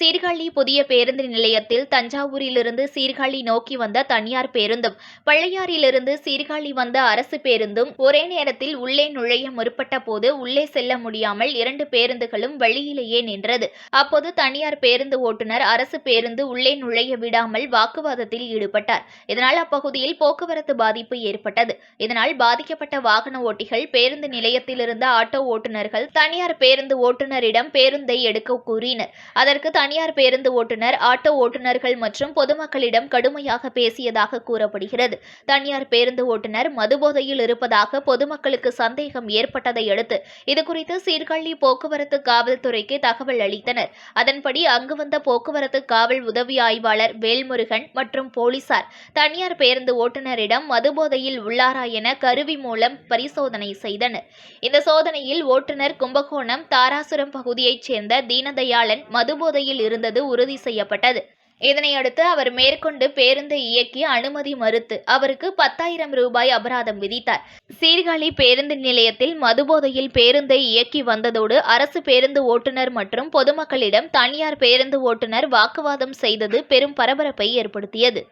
சீர்காழி புதிய பேருந்து நிலையத்தில் தஞ்சாவூரிலிருந்து சீர்காழி நோக்கி வந்த தனியார் பேருந்தும் பழையாறிலிருந்து சீர்காழி வந்த அரசு பேருந்தும் ஒரே நேரத்தில் உள்ளே நுழைய முற்பட்ட போது உள்ளே செல்ல முடியாமல் இரண்டு பேருந்துகளும் வழியிலேயே நின்றது. அப்போது தனியார் பேருந்து ஓட்டுநர் அரசு பேருந்து உள்ளே நுழைய விடாமல் வாக்குவாதத்தில் ஈடுபட்டார். இதனால் அப்பகுதியில் போக்குவரத்து பாதிப்பு ஏற்பட்டது. இதனால் பாதிக்கப்பட்ட வாகன ஓட்டிகள் பேருந்து நிலையத்தில் இருந்த ஆட்டோ ஓட்டுநர்கள் தனியார் பேருந்து ஓட்டுநரிடம் பேருந்தை எடுக்க கூறினர். அதற்கு தனியார் பேருந்து ஓட்டுநர் ஆட்டோ ஓட்டுநர்கள் மற்றும் பொதுமக்களிடம் கடுமையாக பேசியதாக கூறப்படுகிறது. தனியார் பேருந்து ஓட்டுநர் மதுபோதையில் இருப்பதாக பொதுமக்களுக்கு சந்தேகம் ஏற்பட்டதை அடுத்து இதுகுறித்து சீர்காழி போக்குவரத்து காவல்துறைக்கு தகவல் அளித்தனர். அதன்படி அங்கு வந்த போக்குவரத்து காவல் உதவி ஆய்வாளர் வேல்முருகன் மற்றும் போலீசார் தனியார் பேருந்து ஓட்டுநரிடம் மதுபோதையில் உள்ளாரா என கருவி மூலம் பரிசோதனை செய்தனர். இந்த சோதனையில் ஓட்டுநர் கும்பகோணம் தாராசுரம் பகுதியைச் சேர்ந்த தீனதயாளன் மதுபோதையில் இருந்தது உறுதி செய்யப்பட்டது. இதனையடுத்து அவர் மேற்கொண்டு பேருந்தை இயக்கி அனுமதி மறுத்து அவருக்கு பத்தாயிரம் ரூபாய் அபராதம் விதித்தார். சீர்காழி பேருந்து நிலையத்தில் மதுபோதையில் பேருந்தை இயக்கி வந்ததோடு அரசு பேருந்து ஓட்டுநர் மற்றும் பொதுமக்களிடம் தனியார் பேருந்து ஓட்டுநர் வாக்குவாதம் செய்தது பெரும் பரபரப்பை ஏற்படுத்தியது.